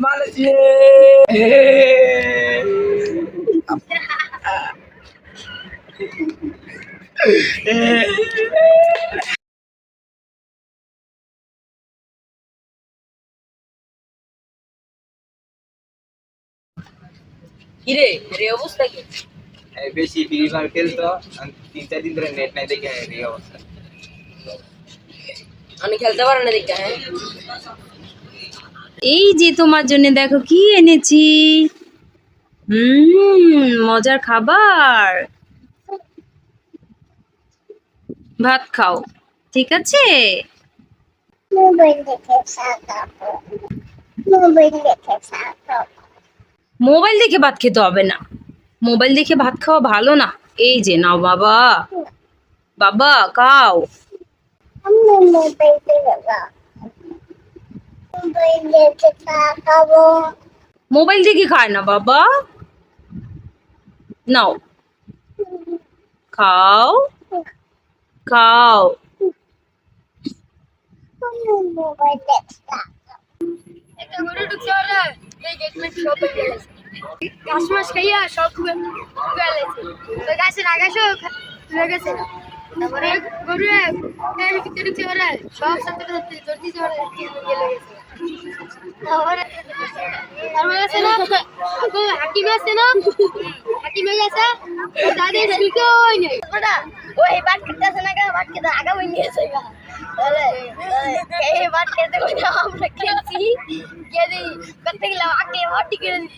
মার এই, এই, এই, এই, মার মার মার মারেছি কিরে রে অবস্থা কি এই বেশি ফ্রি ফায়ার খেলতো আমি তিন চার দিন ধরে নেট নাই দেখে এই অবস্থা আমি খেলতে পারো না দেখতে হ্যাঁ এই যে তোমার জন্য দেখো কি এনেছি? হুম মজার খাবার। ভাত খাও ঠিক আছে? মোবাইল দেখে ভাত খেতে হবে না। মোবাইল দেখে ভাত খাওয়া ভালো না। এই যে নাও বাবা। বাবা খাও। মোবাইল দিয়ে কি খায় না বাবা নাও খাও খাও কাশ মাস খাইয়া সব খুব গেছে তো গাছের আকাশও লেগেছে எனக்கு தெரிஞ்சவரை ஷாப் சந்திரத்தில் தெரிஞ்சவரை बात करता सुना का बात करता आगे बन गया सही अरे कहीं बात करते हो ना हम रखे सी क्या दी करते के लवा के वाटी कर दी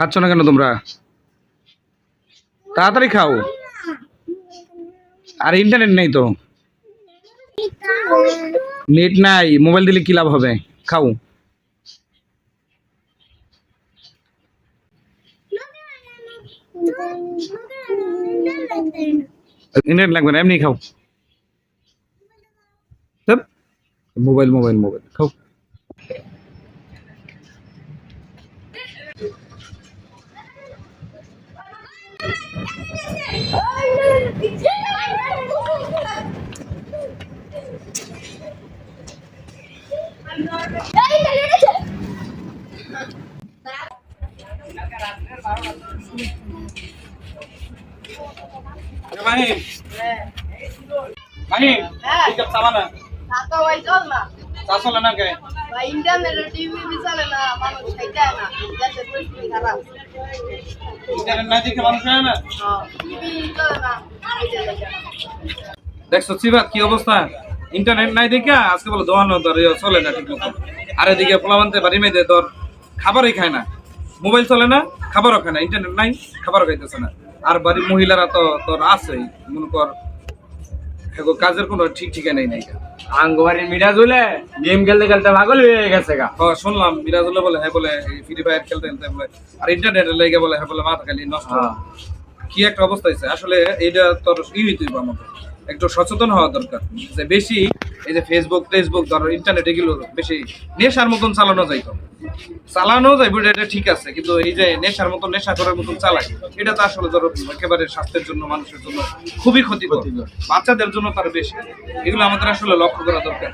খাচ্ছ না কেন তোমরা? তাড়াতাড়ি খাও। আর ইন্টারনেট নেই তো। নেট নাই মোবাইল দিলে কি লাভ হবে? খাও। ইন্টারনেট লাগবে না, এমনি খাও। মোবাইল মোবাইল মোবাইল খাও। চলে না কে ইন্ডিয়ান টিভি বিশাল না মানুষ খাইতে না দেশের পরিস্থিতি খারাপ দেখছ কি অবস্থা? ইন্টারনেট নাই আজকে বলে দোয়ানো ইয়ে চলে না ঠিক মতো আর এদিকে পোলাবানতে বাড়ি মেয়েদের তোর খাবারই খায় না। মোবাইল চলে না, খাবারও খায় না। ইন্টারনেট নাই, খাবারও খাইতেছে না। আর বাড়ির মহিলারা তো তোর আছেই, মনে কর কাজের কোনো ঠিক ঠিকানাই নাই। আঙ্গবাড়ির মিরাজুলে গেম খেলতে খেলতে পাগল হয়ে গেছে গা। হ্যাঁ শুনলাম মিরাজুলে বলে হ্যাঁ বলে ফ্রি ফায়ার খেলতে খেলতে বলে আর ইন্টারনেটের লেগে বলে হ্যাঁ বলে মাথা খালি নষ্ট। হ্যাঁ। কি একটা অবস্থা হয়েছে? আসলে এটা তোর ই হইতে আমাদের। একটু সচেতন হওয়া দরকার যে বেশি এই যে ফেসবুক ফেসবুক ধরো ইন্টারনেট এগুলো বেশি নেশার মতন চালানো যাইতো চালানো যায় যাইব এটা ঠিক আছে। কিন্তু এই যে নেশার মতন নেশা করার মতন চালায় এটা তো আসলে ধরো একেবারে স্বাস্থ্যের জন্য মানুষের জন্য খুবই ক্ষতিকর। বাচ্চাদের জন্য তার বেশি। এগুলো আমাদের আসলে লক্ষ্য করা দরকার।